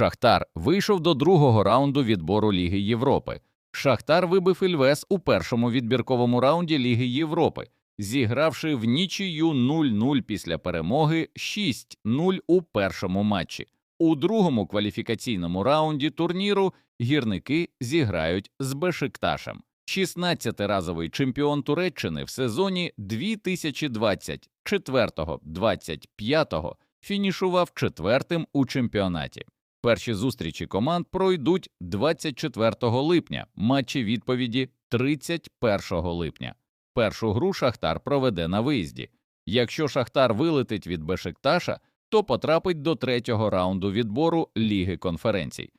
Шахтар вийшов до другого раунду відбору Ліги Європи. Шахтар вибив Ільвес у першому відбірковому раунді Ліги Європи, зігравши в нічию 0-0 після перемоги 6-0 у першому матчі. У другому кваліфікаційному раунді турніру гірники зіграють з Бешикташем. 16-разовий чемпіон Туреччини в сезоні 2024-25 фінішував четвертим у чемпіонаті. Перші зустрічі команд пройдуть 24 липня, матчі відповіді 31 липня. Першу гру Шахтар проведе на виїзді. Якщо Шахтар вилетить від Бешикташа, то потрапить до третього раунду відбору Ліги конференцій.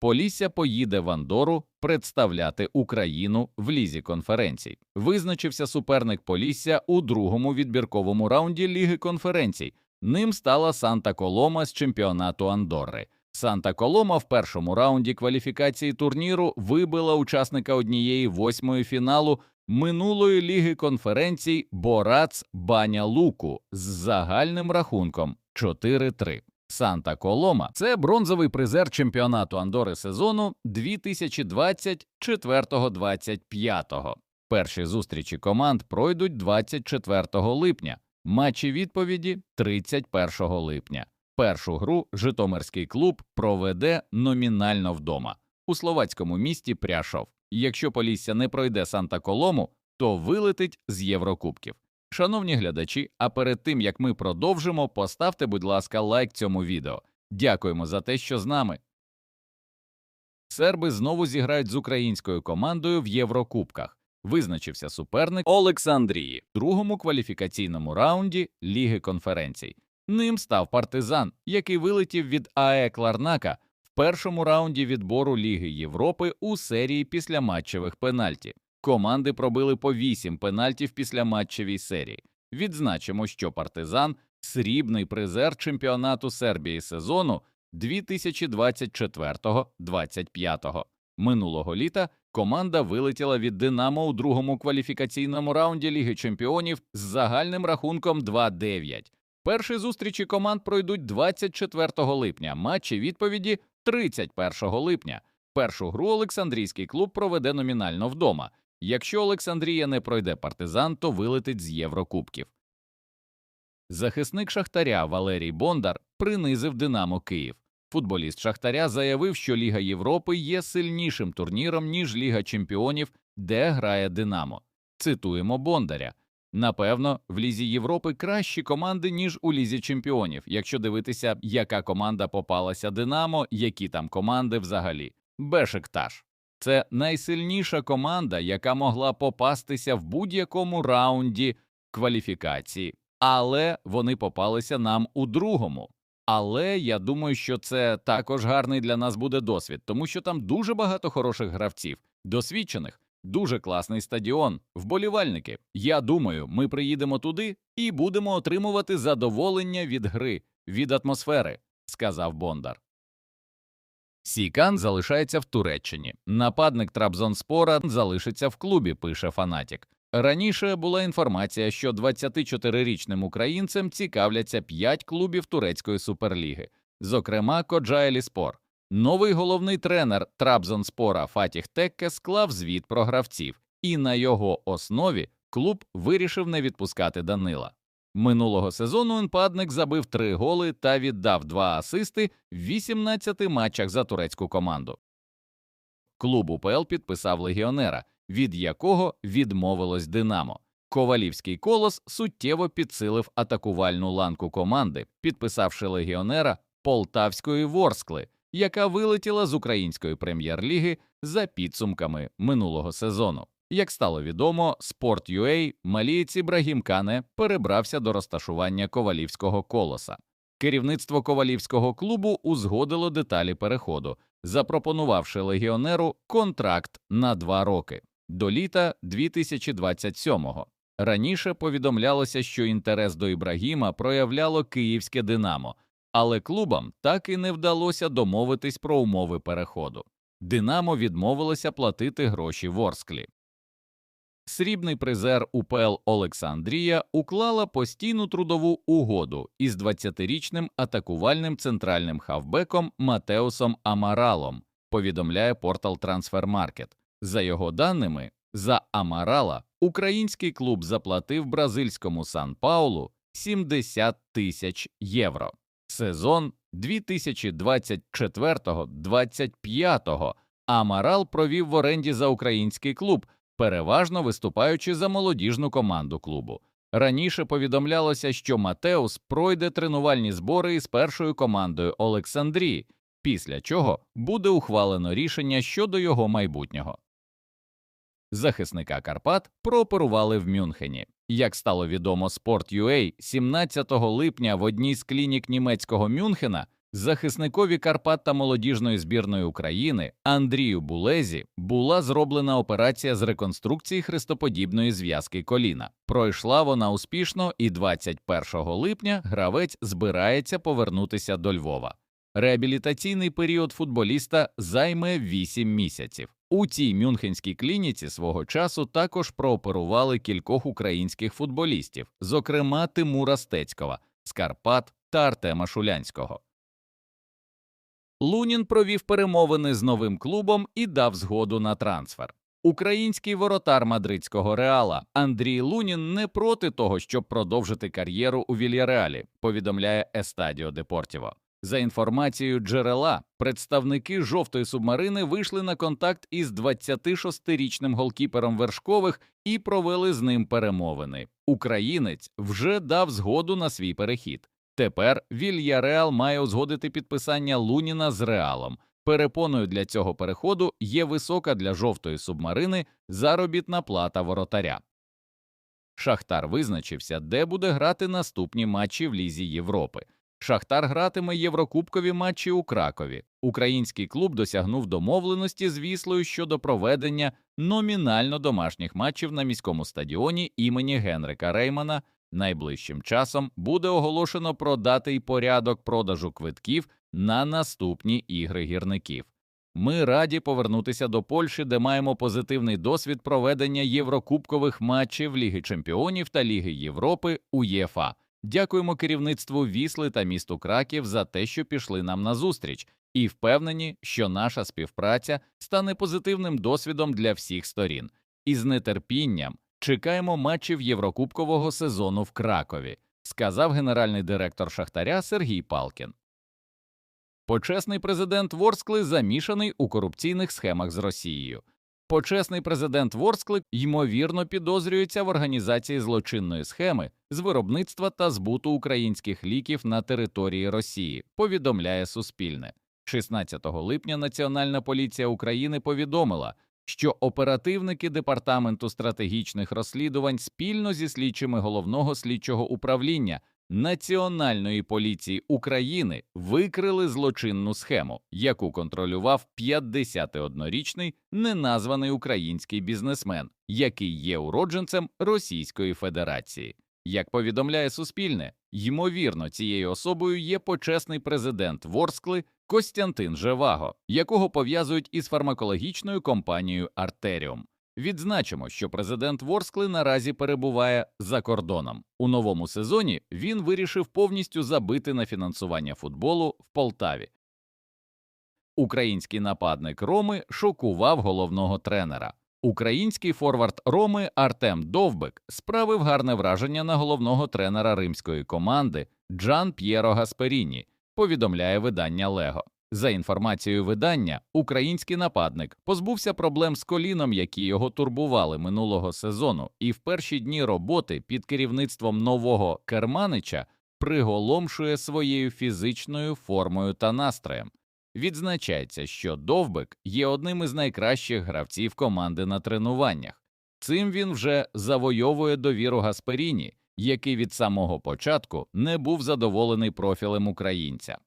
Полісся поїде в Андору представляти Україну в лізі конференцій. Визначився суперник Полісся у другому відбірковому раунді Ліги конференцій. Ним стала Санта Колома з чемпіонату Андорри. Санта Колома в першому раунді кваліфікації турніру вибила учасника однієї восьмої фіналу минулої ліги конференцій Борац Баня Луку з загальним рахунком 4-3. Санта Колома це бронзовий призер чемпіонату Андори сезону 2024-25. Перші зустрічі команд пройдуть 24 липня, матчі відповіді 31 липня. Першу гру Житомирський клуб проведе номінально вдома у словацькому місті Пряшов. Якщо Полісся не пройде Санта Колому, то вилетить з Єврокубків. Шановні глядачі, а перед тим як ми продовжимо, поставте, будь ласка, лайк цьому відео. Дякуємо за те, що з нами. Серби знову зіграють з українською командою в Єврокубках. Визначився суперник Олександрії в другому кваліфікаційному раунді Ліги конференцій. Ним став партизан, який вилетів від АЕ Кларнака в першому раунді відбору Ліги Європи у серії післяматчевих пенальті. Команди пробили по 8 пенальтів після матчевій серії. Відзначимо, що партизан срібний призер чемпіонату Сербії сезону 2024-25. Минулого літа команда вилетіла від Динамо у другому кваліфікаційному раунді Ліги Чемпіонів з загальним рахунком 2-9. Перші зустрічі команд пройдуть 24 липня, матчі відповіді 31 липня. Першу гру Олександрійський клуб проведе номінально вдома. Якщо Олександрія не пройде партизан, то вилетить з Єврокубків. Захисник Шахтаря Валерій Бондар принизив Динамо Київ. Футболіст Шахтаря заявив, що Ліга Європи є сильнішим турніром, ніж Ліга Чемпіонів, де грає Динамо. Цитуємо Бондаря. Напевно, в Лізі Європи кращі команди, ніж у Лізі Чемпіонів, якщо дивитися, яка команда попалася Динамо, які там команди взагалі. Бешикташ. Це найсильніша команда, яка могла попастися в будь-якому раунді кваліфікації, але вони попалися нам у другому. Але я думаю, що це також гарний для нас буде досвід, тому що там дуже багато хороших гравців, досвідчених, дуже класний стадіон, вболівальники. Я думаю, ми приїдемо туди і будемо отримувати задоволення від гри, від атмосфери, сказав Бондар. Сікан залишається в Туреччині. Нападник Трабзонспора залишиться в клубі, пише Фанатік. Раніше була інформація, що 24-річним українцем цікавляться 5 клубів турецької суперліги, зокрема Коджайлі Спор. Новий головний тренер Трабзонспора Фатіх Текке склав звіт про гравців, і на його основі клуб вирішив не відпускати Данила. Минулого сезону нападник забив 3 голи та віддав 2 асисти в 18 матчах за турецьку команду. Клуб УПЛ підписав легіонера, від якого відмовилось Динамо. Ковалівський колос суттєво підсилив атакувальну ланку команди, підписавши легіонера Полтавської Ворскли, яка вилетіла з української прем'єр-ліги за підсумками минулого сезону. Як стало відомо, Sport.ua малієць Ібрагім Кане перебрався до розташування ковалівського колоса. Керівництво ковалівського клубу узгодило деталі переходу, запропонувавши легіонеру контракт на два роки до літа 2027-го. Раніше повідомлялося, що інтерес до Ібрагіма проявляло київське Динамо, але клубам так і не вдалося домовитись про умови переходу. Динамо відмовилося платити гроші Ворсклі. Срібний призер УПЛ Олександрія уклала постійну трудову угоду із 20-річним атакувальним центральним хавбеком Матеусом Амаралом, повідомляє портал Трансфермаркет. За його даними, за Амарала український клуб заплатив бразильському Сан Паулу 70 тисяч євро. Сезон 2024-25 Амарал провів в оренді за український клуб, переважно виступаючи за молодіжну команду клубу. Раніше повідомлялося, що Матеус пройде тренувальні збори із першою командою Олександрії, після чого буде ухвалено рішення щодо його майбутнього. Захисника Карпат прооперували в Мюнхені. Як стало відомо Sport.ua, 17 липня в одній з клінік німецького Мюнхена захисникові Карпат та молодіжної збірної України Андрію Булезі була зроблена операція з реконструкції хрестоподібної зв'язки коліна. Пройшла вона успішно, і 21 липня гравець збирається повернутися до Львова. Реабілітаційний період футболіста займе 8 місяців. У цій мюнхенській клініці свого часу також прооперували кількох українських футболістів, зокрема Тимура Стецькова, Скарпат та Артема Шулянського. Лунін провів перемовини з новим клубом і дав згоду на трансфер. Український воротар мадридського реала Андрій Лунін не проти того, щоб продовжити кар'єру у Вільяреалі, повідомляє Естадіо Депортіво. За інформацією джерела, представники жовтої субмарини вийшли на контакт із 26-річним голкіпером вершкових і провели з ним перемовини. Українець вже дав згоду на свій перехід. Тепер Вільяреал має узгодити підписання Луніна з Реалом. Перепоною для цього переходу є висока для жовтої субмарини заробітна плата воротаря. Шахтар визначився, де буде грати наступні матчі в Лізі Європи. Шахтар гратиме єврокубкові матчі у Кракові. Український клуб досягнув домовленості з Віслою щодо проведення номінально домашніх матчів на міському стадіоні імені Генрика Реймана. Найближчим часом буде оголошено про дати й порядок продажу квитків на наступні ігри гірників. Ми раді повернутися до Польщі, де маємо позитивний досвід проведення єврокубкових матчів Ліги Чемпіонів та Ліги Європи УЄФА. Дякуємо керівництву Вісли та місту Краків за те, що пішли нам на зустріч, і впевнені, що наша співпраця стане позитивним досвідом для всіх сторін. І з нетерпінням чекаємо матчів Єврокубкового сезону в Кракові, сказав генеральний директор Шахтаря Сергій Палкін. Почесний президент Ворскли замішаний у корупційних схемах з Росією. Почесний президент Ворскли ймовірно підозрюється в організації злочинної схеми з виробництва та збуту українських ліків на території Росії. Повідомляє Суспільне. 16 липня Національна поліція України повідомила, що оперативники департаменту стратегічних розслідувань спільно зі слідчими головного слідчого управління Національної поліції України викрили злочинну схему, яку контролював 51-річний неназваний український бізнесмен, який є уродженцем Російської Федерації. Як повідомляє Суспільне, ймовірно, цією особою є почесний президент Ворскли Костянтин Жеваго, якого пов'язують із фармакологічною компанією Артеріум. Відзначимо, що президент Ворскли наразі перебуває за кордоном. У новому сезоні він вирішив повністю забити на фінансування футболу в Полтаві. Український нападник Роми шокував головного тренера. Український форвард Роми Артем Довбик справив гарне враження на головного тренера римської команди Джан П'єро Гасперіні, повідомляє видання Лего. За інформацією видання, український нападник позбувся проблем з коліном, які його турбували минулого сезону, і в перші дні роботи під керівництвом нового керманича приголомшує своєю фізичною формою та настроєм. Відзначається, що Довбик є одним із найкращих гравців команди на тренуваннях. Цим він вже завойовує довіру Гасперіні, який від самого початку не був задоволений профілем українця.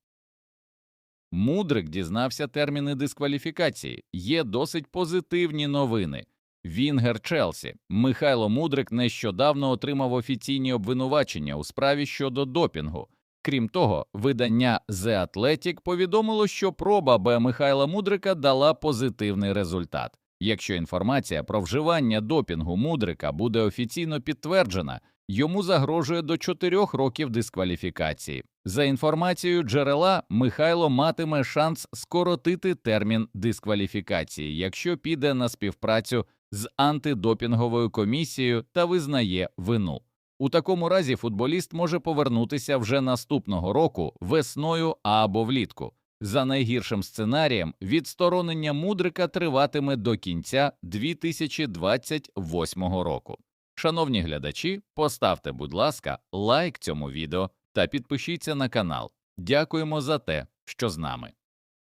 Мудрик дізнався терміни дискваліфікації. Є досить позитивні новини. Вінгер Челсі Михайло Мудрик нещодавно отримав офіційні обвинувачення у справі щодо допінгу. Крім того, видання The Athletic повідомило, що проба Б Михайла Мудрика дала позитивний результат. Якщо інформація про вживання допінгу мудрика буде офіційно підтверджена, йому загрожує до 4 років дискваліфікації. За інформацією джерела, Михайло матиме шанс скоротити термін дискваліфікації, якщо піде на співпрацю з антидопінговою комісією та визнає вину. У такому разі футболіст може повернутися вже наступного року весною або влітку. За найгіршим сценарієм, відсторонення мудрика триватиме до кінця 2028 року. Шановні глядачі, поставте, будь ласка, лайк цьому відео та підпишіться на канал. Дякуємо за те, що з нами.